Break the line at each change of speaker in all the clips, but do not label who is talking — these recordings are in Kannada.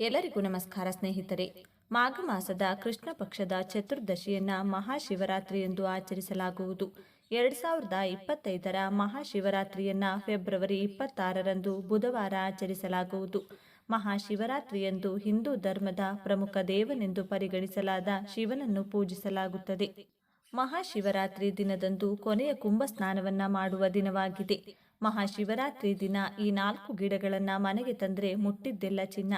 ಎಲ್ಲರಿಗೂ ನಮಸ್ಕಾರ ಸ್ನೇಹಿತರೆ. ಮಾಘ ಮಾಸದ ಕೃಷ್ಣ ಪಕ್ಷದ ಚತುರ್ದಶಿಯನ್ನ ಮಹಾಶಿವರಾತ್ರಿ ಎಂದು ಆಚರಿಸಲಾಗುವುದು. ಎರಡ್ ಸಾವಿರದ ಇಪ್ಪತ್ತೈದರ ಮಹಾಶಿವರಾತ್ರಿಯನ್ನ ಫೆಬ್ರವರಿ ಇಪ್ಪತ್ತಾರರಂದು ಬುಧವಾರ ಆಚರಿಸಲಾಗುವುದು. ಮಹಾಶಿವರಾತ್ರಿಯಂದು ಹಿಂದೂ ಧರ್ಮದ ಪ್ರಮುಖ ದೇವನೆಂದು ಪರಿಗಣಿಸಲಾದ ಶಿವನನ್ನು ಪೂಜಿಸಲಾಗುತ್ತದೆ. ಮಹಾಶಿವರಾತ್ರಿ ದಿನದಂದು ಕೊನೆಯ ಕುಂಭ ಸ್ನಾನವನ್ನ ಮಾಡುವ ದಿನವಾಗಿದೆ. ಮಹಾಶಿವರಾತ್ರಿ ದಿನ ಈ ನಾಲ್ಕು ಗಿಡಗಳನ್ನ ಮನೆಗೆ ತಂದ್ರೆ ಮುಟ್ಟಿದ್ದೆಲ್ಲ ಚಿನ್ನ.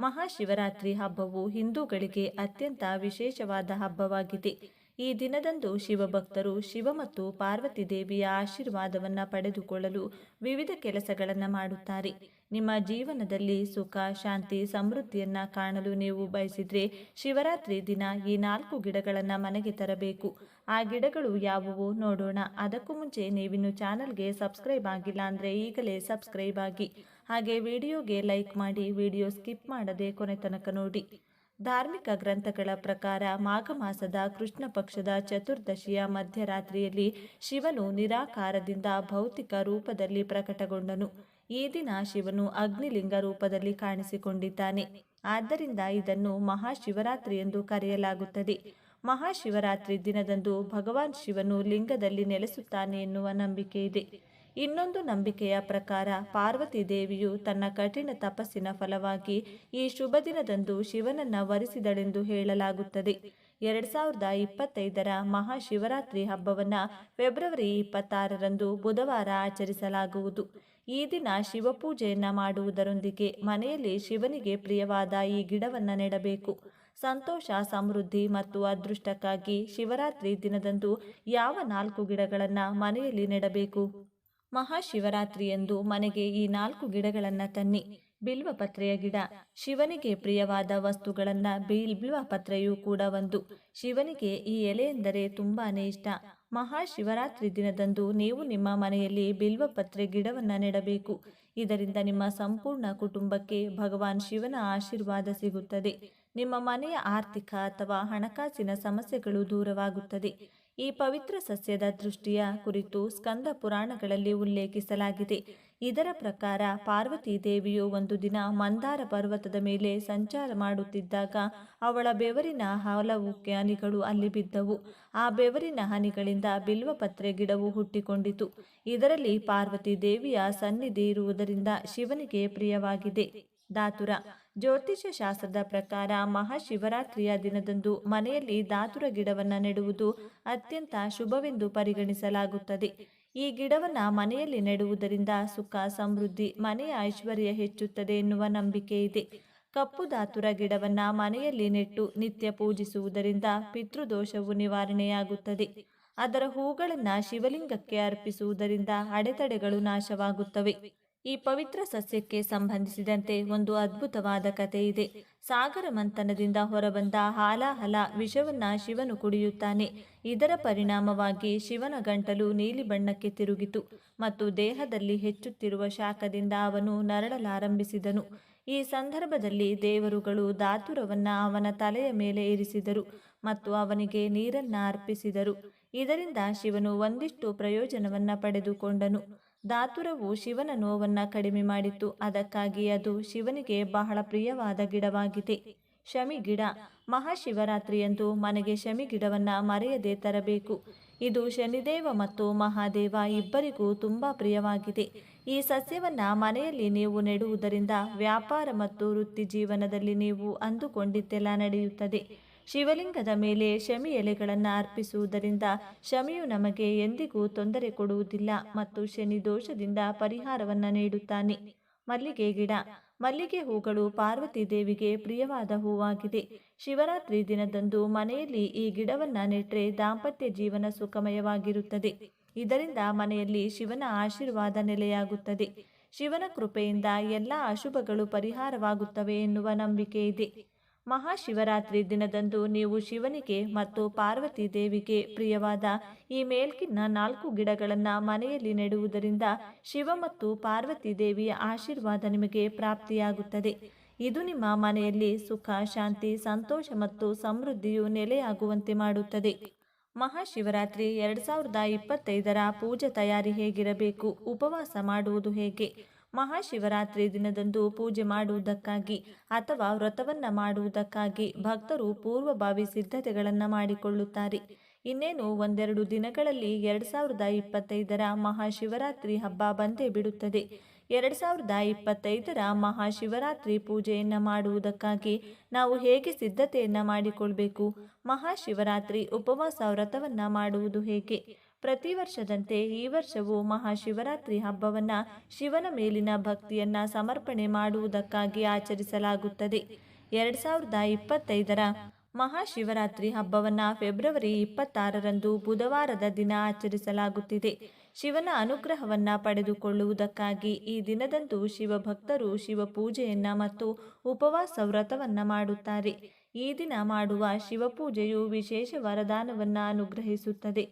ಮಹಾಶಿವರಾತ್ರಿ ಹಬ್ಬವು ಹಿಂದೂಗಳಿಗೆ ಅತ್ಯಂತ ವಿಶೇಷವಾದ ಹಬ್ಬವಾಗಿದೆ. ಈ ದಿನದಂದು ಶಿವಭಕ್ತರು ಶಿವ ಮತ್ತು ಪಾರ್ವತಿ ದೇವಿಯ ಆಶೀರ್ವಾದವನ್ನು ಪಡೆದುಕೊಳ್ಳಲು ವಿವಿಧ ಕೆಲಸಗಳನ್ನು ಮಾಡುತ್ತಾರೆ. ನಿಮ್ಮ ಜೀವನದಲ್ಲಿ ಸುಖ, ಶಾಂತಿ, ಸಮೃದ್ಧಿಯನ್ನು ಕಾಣಲು ನೀವು ಬಯಸಿದರೆ ಶಿವರಾತ್ರಿ ದಿನ ಈ ನಾಲ್ಕು ಗಿಡಗಳನ್ನು ಮನೆಗೆ ತರಬೇಕು. ಆ ಗಿಡಗಳು ಯಾವುವು ನೋಡೋಣ. ಅದಕ್ಕೂ ಮುಂಚೆ ನೀವಿನ್ನು ಚಾನಲ್ಗೆ ಸಬ್ಸ್ಕ್ರೈಬ್ ಆಗಿಲ್ಲ ಅಂದರೆ ಈಗಲೇ ಸಬ್ಸ್ಕ್ರೈಬ್ ಆಗಿ ಹಾಗೆ ವಿಡಿಯೋಗೆ ಲೈಕ್ ಮಾಡಿ ವಿಡಿಯೋ ಸ್ಕಿಪ್ ಮಾಡದೆ ಕೊನೆ ತನಕ ನೋಡಿ. ಧಾರ್ಮಿಕ ಗ್ರಂಥಗಳ ಪ್ರಕಾರ ಮಾಘ ಮಾಸದ ಕೃಷ್ಣ ಪಕ್ಷದ ಚತುರ್ದಶಿಯ ಮಧ್ಯರಾತ್ರಿಯಲ್ಲಿ ಶಿವನು ನಿರಾಕಾರದಿಂದ ಭೌತಿಕ ರೂಪದಲ್ಲಿ ಪ್ರಕಟಗೊಂಡನು. ಈ ದಿನ ಶಿವನು ಅಗ್ನಿಲಿಂಗ ರೂಪದಲ್ಲಿ ಕಾಣಿಸಿಕೊಂಡಿದ್ದಾನೆ. ಆದ್ದರಿಂದ ಇದನ್ನು ಮಹಾಶಿವರಾತ್ರಿ ಎಂದು ಕರೆಯಲಾಗುತ್ತದೆ. ಮಹಾಶಿವರಾತ್ರಿ ದಿನದಂದು ಭಗವಾನ್ ಶಿವನು ಲಿಂಗದಲ್ಲಿ ನೆಲೆಸುತ್ತಾನೆ ಎನ್ನುವ ನಂಬಿಕೆ ಇದೆ ಇನ್ನೊಂದು ನಂಬಿಕೆಯ ಪ್ರಕಾರ ಪಾರ್ವತಿ ದೇವಿಯು ತನ್ನ ಕಠಿಣ ತಪಸ್ಸಿನ ಫಲವಾಗಿ ಈ ಶುಭ ದಿನದಂದು ಶಿವನನ್ನ ವರಿಸಿದಳೆಂದು ಹೇಳಲಾಗುತ್ತದೆ. ಎರಡ್ ಸಾವಿರದ ಇಪ್ಪತ್ತೈದರ ಮಹಾಶಿವರಾತ್ರಿ ಹಬ್ಬವನ್ನ ಫೆಬ್ರವರಿ ಇಪ್ಪತ್ತಾರರಂದು ಬುಧವಾರ ಆಚರಿಸಲಾಗುವುದು. ಈ ದಿನ ಶಿವಪೂಜೆಯನ್ನ ಮಾಡುವುದರೊಂದಿಗೆ ಮನೆಯಲ್ಲಿ ಶಿವನಿಗೆ ಪ್ರಿಯವಾದ ಈ ಗಿಡವನ್ನ ನೆಡಬೇಕು. ಸಂತೋಷ, ಸಮೃದ್ಧಿ ಮತ್ತು ಅದೃಷ್ಟಕ್ಕಾಗಿ ಶಿವರಾತ್ರಿ ದಿನದಂದು ಯಾವ ನಾಲ್ಕು ಗಿಡಗಳನ್ನ ಮನೆಯಲ್ಲಿ ನೆಡಬೇಕು? ಮಹಾಶಿವರಾತ್ರಿಯಂದು ಮನೆಗೆ ಈ ನಾಲ್ಕು ಗಿಡಗಳನ್ನು ತನ್ನಿ. ಬಿಲ್ವ ಪತ್ರೆಯ ಗಿಡ. ಶಿವನಿಗೆ ಪ್ರಿಯವಾದ ವಸ್ತುಗಳನ್ನ ಬಿಲ್ವ ಪತ್ರೆಯೂ ಕೂಡ ಒಂದು. ಶಿವನಿಗೆ ಈ ಎಲೆ ಎಂದರೆ ತುಂಬಾನೇ ಇಷ್ಟ. ಮಹಾಶಿವರಾತ್ರಿ ದಿನದಂದು ನೀವು ನಿಮ್ಮ ಮನೆಯಲ್ಲಿ ಬಿಲ್ವಪತ್ರೆ ಗಿಡವನ್ನ ನೆಡಬೇಕು. ಇದರಿಂದ ನಿಮ್ಮ ಸಂಪೂರ್ಣ ಕುಟುಂಬಕ್ಕೆ ಭಗವಾನ್ ಶಿವನ ಆಶೀರ್ವಾದ ಸಿಗುತ್ತದೆ. ನಿಮ್ಮ ಮನೆಯ ಆರ್ಥಿಕ ಅಥವಾ ಹಣಕಾಸಿನ ಸಮಸ್ಯೆಗಳು ದೂರವಾಗುತ್ತದೆ. ಈ ಪವಿತ್ರ ಸಸ್ಯದ ದೃಷ್ಟಿಯ ಕುರಿತು ಸ್ಕಂದ ಪುರಾಣಗಳಲ್ಲಿ ಉಲ್ಲೇಖಿಸಲಾಗಿದೆ. ಇದರ ಪ್ರಕಾರ ಪಾರ್ವತಿ ದೇವಿಯು ಒಂದು ದಿನ ಮಂದಾರ ಪರ್ವತದ ಮೇಲೆ ಸಂಚಾರ ಮಾಡುತ್ತಿದ್ದಾಗ ಅವಳ ಬೆವರಿನ ಹಲವು ಹನಿಗಳು ಅಲ್ಲಿ ಬಿದ್ದವು. ಆ ಬೆವರಿನ ಹನಿಗಳಿಂದ ಬಿಲ್ವಪತ್ರೆ ಗಿಡವು ಹುಟ್ಟಿಕೊಂಡಿತು. ಇದರಲ್ಲಿ ಪಾರ್ವತಿ ದೇವಿಯ ಸನ್ನಿಧಿ ಇರುವುದರಿಂದ ಶಿವನಿಗೆ ಪ್ರಿಯವಾಗಿದೆ. ದಾತುರ. ಜ್ಯೋತಿಷ್ಯ ಶಾಸ್ತ್ರದ ಪ್ರಕಾರ ಮಹಾಶಿವರಾತ್ರಿಯ ದಿನದಂದು ಮನೆಯಲ್ಲಿ ಧಾತುರ ಗಿಡವನ್ನು ನೆಡುವುದು ಅತ್ಯಂತ ಶುಭವೆಂದು ಪರಿಗಣಿಸಲಾಗುತ್ತದೆ. ಈ ಗಿಡವನ್ನು ಮನೆಯಲ್ಲಿ ನೆಡುವುದರಿಂದ ಸುಖ, ಸಮೃದ್ಧಿ, ಮನೆಯ ಐಶ್ವರ್ಯ ಹೆಚ್ಚುತ್ತದೆ ಎನ್ನುವ ನಂಬಿಕೆ ಇದೆ. ಕಪ್ಪು ಧಾತುರ ಗಿಡವನ್ನು ಮನೆಯಲ್ಲಿ ನೆಟ್ಟು ನಿತ್ಯ ಪೂಜಿಸುವುದರಿಂದ ಪಿತೃದೋಷವು ನಿವಾರಣೆಯಾಗುತ್ತದೆ. ಅದರ ಹೂಗಳನ್ನು ಶಿವಲಿಂಗಕ್ಕೆ ಅರ್ಪಿಸುವುದರಿಂದ ಅಡೆತಡೆಗಳು ನಾಶವಾಗುತ್ತವೆ. ಈ ಪವಿತ್ರ ಸಸ್ಯಕ್ಕೆ ಸಂಬಂಧಿಸಿದಂತೆ ಒಂದು ಅದ್ಭುತವಾದ ಕಥೆ ಇದೆ. ಸಾಗರ ಮಂಥನದಿಂದ ಹೊರಬಂದ ಹಾಲಾಹಲ ವಿಷವನ್ನ ಶಿವನು ಕುಡಿಯುತ್ತಾನೆ. ಇದರ ಪರಿಣಾಮವಾಗಿ ಶಿವನ ಗಂಟಲು ನೀಲಿ ಬಣ್ಣಕ್ಕೆ ತಿರುಗಿತು ಮತ್ತು ದೇಹದಲ್ಲಿ ಹೆಚ್ಚುತ್ತಿರುವ ಶಾಖದಿಂದ ಅವನು ನರಳಲಾರಂಭಿಸಿದನು. ಈ ಸಂದರ್ಭದಲ್ಲಿ ದೇವರುಗಳು ದಾತುರವನ್ನ ಅವನ ತಲೆಯ ಮೇಲೆ ಇರಿಸಿದರು ಮತ್ತು ಅವನಿಗೆ ನೀರನ್ನ ಅರ್ಪಿಸಿದರು. ಇದರಿಂದ ಶಿವನು ಒಂದಿಷ್ಟು ಪ್ರಯೋಜನವನ್ನ ಪಡೆದುಕೊಂಡನು. ದಾತುರವು ಶಿವನ ನೋವನ್ನ ಕಡಿಮೆ ಮಾಡಿತು ಅದಕ್ಕಾಗಿ ಅದು ಶಿವನಿಗೆ ಬಹಳ ಪ್ರಿಯವಾದ ಗಿಡವಾಗಿದೆ. ಶಮಿ ಗಿಡ ಮಹಾಶಿವರಾತ್ರಿಯಂದು ಮನೆಗೆ ಶಮಿ ಗಿಡವನ್ನ ಮರೆಯದೆ ತರಬೇಕು. ಇದು ಶನಿದೇವ ಮತ್ತು ಮಹಾದೇವ ಇಬ್ಬರಿಗೂ ತುಂಬಾ ಪ್ರಿಯವಾಗಿದೆ. ಈ ಸಸ್ಯವನ್ನ ಮನೆಯಲ್ಲಿ ನೀವು ನೆಡುವುದರಿಂದ ವ್ಯಾಪಾರ ಮತ್ತು ವೃತ್ತಿ ಜೀವನದಲ್ಲಿ ನೀವು ಅಂದುಕೊಂಡಿದ್ದೆಲ್ಲ ನಡೆಯುತ್ತದೆ. ಶಿವಲಿಂಗದ ಮೇಲೆ ಶಮಿ ಎಲೆಗಳನ್ನು ಅರ್ಪಿಸುವುದರಿಂದ ಶಮಿಯು ನಮಗೆ ಎಂದಿಗೂ ತೊಂದರೆ ಕೊಡುವುದಿಲ್ಲ ಮತ್ತು ಶನಿ ದೋಷದಿಂದ ಪರಿಹಾರವನ್ನು ನೀಡುತ್ತಾನೆ. ಮಲ್ಲಿಗೆ ಗಿಡ. ಮಲ್ಲಿಗೆ ಹೂಗಳು ಪಾರ್ವತಿ ದೇವಿಗೆ ಪ್ರಿಯವಾದ ಹೂವಾಗಿದೆ. ಶಿವರಾತ್ರಿ ದಿನದಂದು ಮನೆಯಲ್ಲಿ ಈ ಗಿಡವನ್ನು ನೆಟ್ಟರೆ ದಾಂಪತ್ಯ ಜೀವನ ಸುಖಮಯವಾಗಿರುತ್ತದೆ. ಇದರಿಂದ ಮನೆಯಲ್ಲಿ ಶಿವನ ಆಶೀರ್ವಾದ ನೆಲೆಯಾಗುತ್ತದೆ. ಶಿವನ ಕೃಪೆಯಿಂದ ಎಲ್ಲ ಅಶುಭಗಳು ಪರಿಹಾರವಾಗುತ್ತವೆ ಎನ್ನುವ ನಂಬಿಕೆ ಇದೆ. ಮಹಾಶಿವರಾತ್ರಿ ದಿನದಂದು ನೀವು ಶಿವನಿಗೆ ಮತ್ತು ಪಾರ್ವತಿ ದೇವಿಗೆ ಪ್ರಿಯವಾದ ಈ ಮೇಲ್ಕಿನ ನಾಲ್ಕು ಗಿಡಗಳನ್ನು ಮನೆಯಲ್ಲಿ ನೆಡುವುದರಿಂದ ಶಿವ ಮತ್ತು ಪಾರ್ವತಿ ದೇವಿಯ ಆಶೀರ್ವಾದ ನಿಮಗೆ ಪ್ರಾಪ್ತಿಯಾಗುತ್ತದೆ. ಇದು ನಿಮ್ಮ ಮನೆಯಲ್ಲಿ ಸುಖ, ಶಾಂತಿ, ಸಂತೋಷ ಮತ್ತು ಸಮೃದ್ಧಿಯು ನೆಲೆಯಾಗುವಂತೆ ಮಾಡುತ್ತದೆ. ಮಹಾಶಿವರಾತ್ರಿ ಎರಡು ಸಾವಿರದ ಇಪ್ಪತ್ತೈದರ ಪೂಜೆ ತಯಾರಿ ಹೇಗಿರಬೇಕು? ಉಪವಾಸ ಮಾಡುವುದು ಹೇಗೆ? ಮಹಾಶಿವರಾತ್ರಿ ದಿನದಂದು ಪೂಜೆ ಮಾಡುವುದಕ್ಕಾಗಿ ಅಥವಾ ವ್ರತವನ್ನ ಮಾಡುವುದಕ್ಕಾಗಿ ಭಕ್ತರು ಪೂರ್ವಭಾವಿ ಸಿದ್ಧತೆಗಳನ್ನು ಮಾಡಿಕೊಳ್ಳುತ್ತಾರೆ. ಇನ್ನೇನು ಒಂದೆರಡು ದಿನಗಳಲ್ಲಿ ಎರಡು ಸಾವಿರದ ಇಪ್ಪತ್ತೈದರ ಮಹಾಶಿವರಾತ್ರಿ ಹಬ್ಬ ಬಂದೇ ಬಿಡುತ್ತದೆ. ಎರಡು ಸಾವಿರದ ಇಪ್ಪತ್ತೈದರ ಮಹಾಶಿವರಾತ್ರಿ ಪೂಜೆಯನ್ನು ಮಾಡುವುದಕ್ಕಾಗಿ ನಾವು ಹೇಗೆ ಸಿದ್ಧತೆಯನ್ನು ಮಾಡಿಕೊಳ್ಬೇಕು? ಮಹಾಶಿವರಾತ್ರಿ ಉಪವಾಸ ವ್ರತವನ್ನು ಮಾಡುವುದು ಹೇಗೆ? ಪ್ರತಿ ವರ್ಷದಂತೆ ಈ ವರ್ಷವೂ ಮಹಾಶಿವರಾತ್ರಿ ಹಬ್ಬವನ್ನು ಶಿವನ ಮೇಲಿನ ಭಕ್ತಿಯನ್ನು ಸಮರ್ಪಣೆ ಮಾಡುವುದಕ್ಕಾಗಿ ಆಚರಿಸಲಾಗುತ್ತದೆ. ಎರಡು ಸಾವಿರದ ಇಪ್ಪತ್ತೈದರ ಮಹಾಶಿವರಾತ್ರಿ ಹಬ್ಬವನ್ನು ಫೆಬ್ರವರಿ ಇಪ್ಪತ್ತಾರರಂದು ಬುಧವಾರದ ದಿನ ಆಚರಿಸಲಾಗುತ್ತಿದೆ. ಶಿವನ ಅನುಗ್ರಹವನ್ನ ಪಡೆದುಕೊಳ್ಳುವುದಕ್ಕಾಗಿ ಈ ದಿನದಂದು ಶಿವಭಕ್ತರು ಶಿವಪೂಜೆಯನ್ನ ಮತ್ತು ಉಪವಾಸ ವ್ರತವನ್ನ ಮಾಡುತ್ತಾರೆ. ಈ ದಿನ ಮಾಡುವ ಶಿವಪೂಜೆಯು ವಿಶೇಷ ವರದಾನವನ್ನ ಅನುಗ್ರಹಿಸುತ್ತದೆ.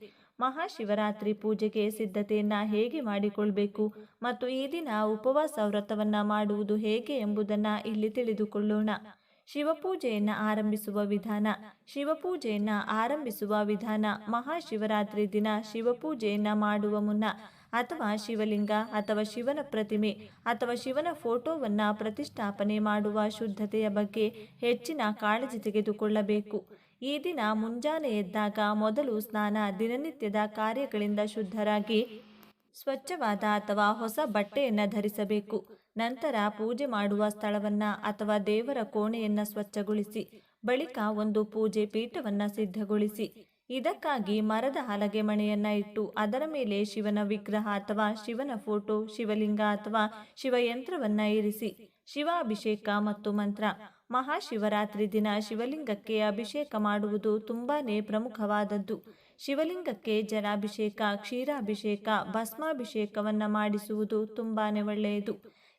ಮಹಾಶಿವರಾತ್ರಿ ಪೂಜೆಗೆ ಸಿದ್ಧತೆಯನ್ನು ಹೇಗೆ ಮಾಡಿಕೊಳ್ಬೇಕು ಮತ್ತು ಈ ದಿನ ಉಪವಾಸ ವ್ರತವನ್ನ ಮಾಡುವುದು ಹೇಗೆ ಎಂಬುದನ್ನ ಇಲ್ಲಿ ತಿಳಿದುಕೊಳ್ಳೋಣ. ಶಿವಪೂಜೆಯನ್ನು ಆರಂಭಿಸುವ ವಿಧಾನ. ಶಿವಪೂಜೆಯನ್ನು ಆರಂಭಿಸುವ ವಿಧಾನ. ಮಹಾಶಿವರಾತ್ರಿ ದಿನ ಶಿವಪೂಜೆಯನ್ನು ಮಾಡುವ ಮುನ್ನ ಅಥವಾ ಶಿವಲಿಂಗ ಅಥವಾ ಶಿವನ ಪ್ರತಿಮೆ ಅಥವಾ ಶಿವನ ಫೋಟೋವನ್ನು ಪ್ರತಿಷ್ಠಾಪನೆ ಮಾಡುವ ಶುದ್ಧತೆಯ ಬಗ್ಗೆ ಹೆಚ್ಚಿನ ಕಾಳಜಿ ತೆಗೆದುಕೊಳ್ಳಬೇಕು. ಈ ದಿನ ಮುಂಜಾನೆ ಎದ್ದಾಗ ಮೊದಲು ಸ್ನಾನ, ದಿನನಿತ್ಯದ ಕಾರ್ಯಗಳಿಂದ ಶುದ್ಧರಾಗಿ ಸ್ವಚ್ಛವಾದ ಅಥವಾ ಹೊಸ ಬಟ್ಟೆಯನ್ನು ಧರಿಸಬೇಕು. ನಂತರ ಪೂಜೆ ಮಾಡುವ ಸ್ಥಳವನ್ನು ಅಥವಾ ದೇವರ ಕೋಣೆಯನ್ನು ಸ್ವಚ್ಛಗೊಳಿಸಿ, ಬಳಿಕ ಒಂದು ಪೂಜೆ ಪೀಠವನ್ನು ಸಿದ್ಧಗೊಳಿಸಿ. ಇದಕ್ಕಾಗಿ ಮರದ ಹಲಗೆ ಮಣೆಯನ್ನು ಇಟ್ಟು ಅದರ ಮೇಲೆ ಶಿವನ ವಿಗ್ರಹ ಅಥವಾ ಶಿವನ ಫೋಟೋ, ಶಿವಲಿಂಗ ಅಥವಾ ಶಿವಯಂತ್ರವನ್ನು ಇರಿಸಿ, ಶಿವಾಭಿಷೇಕ ಮತ್ತು ಮಂತ್ರ. ಮಹಾಶಿವರಾತ್ರಿ ದಿನ ಶಿವಲಿಂಗಕ್ಕೆ ಅಭಿಷೇಕ ಮಾಡುವುದು ತುಂಬಾನೇ ಪ್ರಮುಖವಾದದ್ದು. ಶಿವಲಿಂಗಕ್ಕೆ ಜಲಾಭಿಷೇಕ, ಕ್ಷೀರಾಭಿಷೇಕ, ಭಸ್ಮಾಭಿಷೇಕವನ್ನು ಮಾಡಿಸುವುದು ತುಂಬಾನೇ ಒಳ್ಳೆಯದು.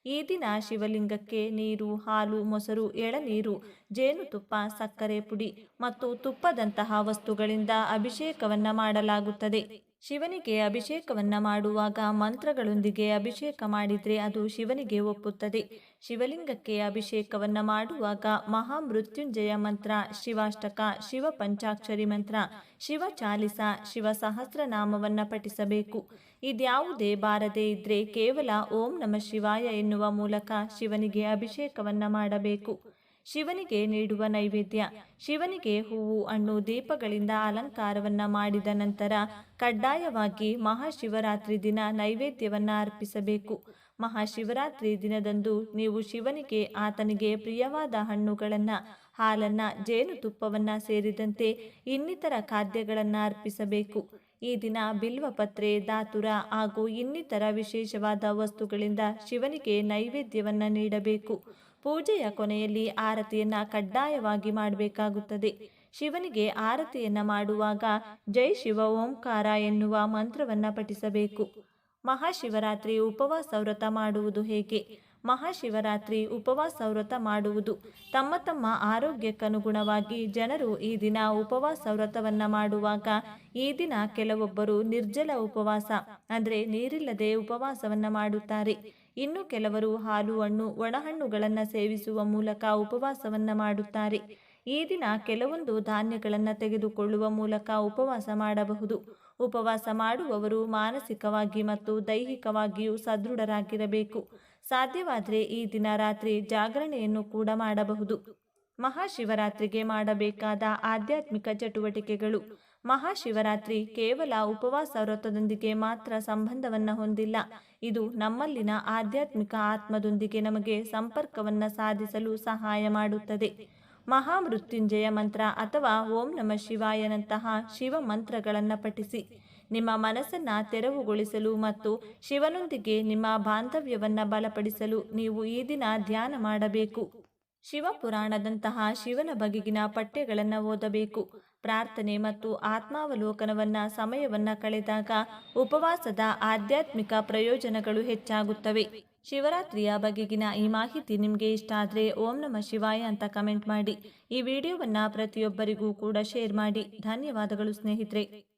ಈ ದಿನ ಶಿವಲಿಂಗಕ್ಕೆ ನೀರು, ಹಾಲು, ಮೊಸರು, ಎಳನೀರು, ಜೇನುತುಪ್ಪ, ಸಕ್ಕರೆ ಪುಡಿ ಮತ್ತು ತುಪ್ಪದಂತಹ ವಸ್ತುಗಳಿಂದ ಅಭಿಷೇಕವನ್ನು ಮಾಡಲಾಗುತ್ತದೆ. ಶಿವನಿಗೆ ಅಭಿಷೇಕವನ್ನು ಮಾಡುವಾಗ ಮಂತ್ರಗಳೊಂದಿಗೆ ಅಭಿಷೇಕ ಮಾಡಿದರೆ ಅದು ಶಿವನಿಗೆ ಒಪ್ಪುತ್ತದೆ. ಶಿವಲಿಂಗಕ್ಕೆ ಅಭಿಷೇಕವನ್ನು ಮಾಡುವಾಗ ಮಹಾಮೃತ್ಯುಂಜಯ ಮಂತ್ರ, ಶಿವಾಷ್ಟಕ ಶಿವ ಪಂಚಾಕ್ಷರಿ ಮಂತ್ರ ಶಿವ ಚಾಲಿಸ ಶಿವ ಸಹಸ್ರನಾಮವನ್ನು ಪಠಿಸಬೇಕು. ಇದ್ಯಾವುದೇ ಬಾರದೇ ಇದ್ದರೆ ಕೇವಲ ಓಂ ನಮ ಶಿವಾಯ ಎನ್ನುವ ಮೂಲಕ ಶಿವನಿಗೆ ಅಭಿಷೇಕವನ್ನು ಮಾಡಬೇಕು. ಶಿವನಿಗೆ ನೀಡುವ ನೈವೇದ್ಯ. ಶಿವನಿಗೆ ಹೂವು, ಹಣ್ಣು, ದೀಪಗಳಿಂದ ಅಲಂಕಾರವನ್ನ ಮಾಡಿದ ನಂತರ ಕಡ್ಡಾಯವಾಗಿ ಮಹಾಶಿವರಾತ್ರಿ ದಿನ ನೈವೇದ್ಯವನ್ನ ಅರ್ಪಿಸಬೇಕು. ಮಹಾಶಿವರಾತ್ರಿ ದಿನದಂದು ನೀವು ಶಿವನಿಗೆ, ಆತನಿಗೆ ಪ್ರಿಯವಾದ ಹಣ್ಣುಗಳನ್ನ, ಹಾಲನ್ನ, ಜೇನುತುಪ್ಪವನ್ನ ಸೇರಿದಂತೆ ಇನ್ನಿತರ ಖಾದ್ಯಗಳನ್ನ ಅರ್ಪಿಸಬೇಕು. ಈ ದಿನ ಬಿಲ್ವಪತ್ರೆ ದಾತುರ ಹಾಗೂ ಇನ್ನಿತರ ವಿಶೇಷವಾದ ವಸ್ತುಗಳಿಂದ ಶಿವನಿಗೆ ನೈವೇದ್ಯವನ್ನ ನೀಡಬೇಕು. ಪೂಜೆಯ ಕೊನೆಯಲ್ಲಿ ಆರತಿಯನ್ನ ಕಡ್ಡಾಯವಾಗಿ ಮಾಡಬೇಕಾಗುತ್ತದೆ. ಶಿವನಿಗೆ ಆರತಿಯನ್ನ ಮಾಡುವಾಗ ಜೈ ಶಿವ ಓಂಕಾರ ಎನ್ನುವ ಮಂತ್ರವನ್ನ ಪಠಿಸಬೇಕು. ಮಹಾಶಿವರಾತ್ರಿ ಉಪವಾಸ ವ್ರತ ಮಾಡುವುದು ಹೇಗೆ? ಮಹಾಶಿವರಾತ್ರಿ ಉಪವಾಸ ವ್ರತ ಮಾಡುವುದು. ತಮ್ಮ ತಮ್ಮ ಆರೋಗ್ಯಕ್ಕನುಗುಣವಾಗಿ ಜನರು ಈ ದಿನ ಉಪವಾಸ ವ್ರತವನ್ನು ಮಾಡುವಾಗ ಈ ದಿನ ಕೆಲವೊಬ್ಬರು ನಿರ್ಜಲ ಉಪವಾಸ, ಅಂದರೆ ನೀರಿಲ್ಲದೆ ಉಪವಾಸವನ್ನು ಮಾಡುತ್ತಾರೆ. ಇನ್ನು ಕೆಲವರು ಹಾಲು, ಹಣ್ಣು, ಒಣಹಣ್ಣುಗಳನ್ನು ಸೇವಿಸುವ ಮೂಲಕ ಉಪವಾಸವನ್ನು ಮಾಡುತ್ತಾರೆ. ಈ ದಿನ ಕೆಲವೊಂದು ಧಾನ್ಯಗಳನ್ನು ತೆಗೆದುಕೊಳ್ಳುವ ಮೂಲಕ ಉಪವಾಸ ಮಾಡಬಹುದು. ಉಪವಾಸ ಮಾಡುವವರು ಮಾನಸಿಕವಾಗಿ ಮತ್ತು ದೈಹಿಕವಾಗಿಯೂ ಸದೃಢರಾಗಿರಬೇಕು. ಸಾಧ್ಯವಾದರೆ ಈ ದಿನ ರಾತ್ರಿ ಜಾಗರಣೆಯನ್ನು ಕೂಡ ಮಾಡಬಹುದು. ಮಹಾಶಿವರಾತ್ರಿಗೆ ಮಾಡಬೇಕಾದ ಆಧ್ಯಾತ್ಮಿಕ ಚಟುವಟಿಕೆಗಳು. ಮಹಾಶಿವರಾತ್ರಿ ಕೇವಲ ಉಪವಾಸ ವ್ರತದೊಂದಿಗೆ ಮಾತ್ರ ಸಂಬಂಧವನ್ನ ಹೊಂದಿಲ್ಲ. ಇದು ನಮ್ಮಲ್ಲಿನ ಆಧ್ಯಾತ್ಮಿಕ ಆತ್ಮದೊಂದಿಗೆ ನಮಗೆ ಸಂಪರ್ಕವನ್ನ ಸಾಧಿಸಲು ಸಹಾಯ ಮಾಡುತ್ತದೆ. ಮಹಾಮೃತ್ಯುಂಜಯ ಮಂತ್ರ ಅಥವಾ ಓಂ ನಮ ಶಿವಾಯನಂತಹ ಶಿವ ಮಂತ್ರಗಳನ್ನು ಪಠಿಸಿ. ನಿಮ್ಮ ಮನಸ್ಸನ್ನ ತೆರವುಗೊಳಿಸಲು ಮತ್ತು ಶಿವನೊಂದಿಗೆ ನಿಮ್ಮ ಬಾಂಧವ್ಯವನ್ನು ಬಲಪಡಿಸಲು ನೀವು ಈ ದಿನ ಧ್ಯಾನ ಮಾಡಬೇಕು. ಶಿವಪುರಾಣದಂತಹ ಶಿವನ ಬಗೆಗಿನ ಪಠ್ಯಗಳನ್ನು ಓದಬೇಕು. ಪ್ರಾರ್ಥನೆ ಮತ್ತು ಆತ್ಮಾವಲೋಕನವನ್ನ ಸಮಯವನ್ನ ಕಳೆದಾಗ ಉಪವಾಸದ ಆಧ್ಯಾತ್ಮಿಕ ಪ್ರಯೋಜನಗಳು ಹೆಚ್ಚಾಗುತ್ತವೆ. ಶಿವರಾತ್ರಿಯ ಬಗೆಗಿನ ಈ ಮಾಹಿತಿ ನಿಮಗೆ ಇಷ್ಟ ಆದರೆ ಓಂ ನಮ ಶಿವಾಯ ಅಂತ ಕಮೆಂಟ್ ಮಾಡಿ. ಈ ವಿಡಿಯೋವನ್ನು ಪ್ರತಿಯೊಬ್ಬರಿಗೂ ಕೂಡ ಶೇರ್ ಮಾಡಿ. ಧನ್ಯವಾದಗಳು ಸ್ನೇಹಿತರೆ.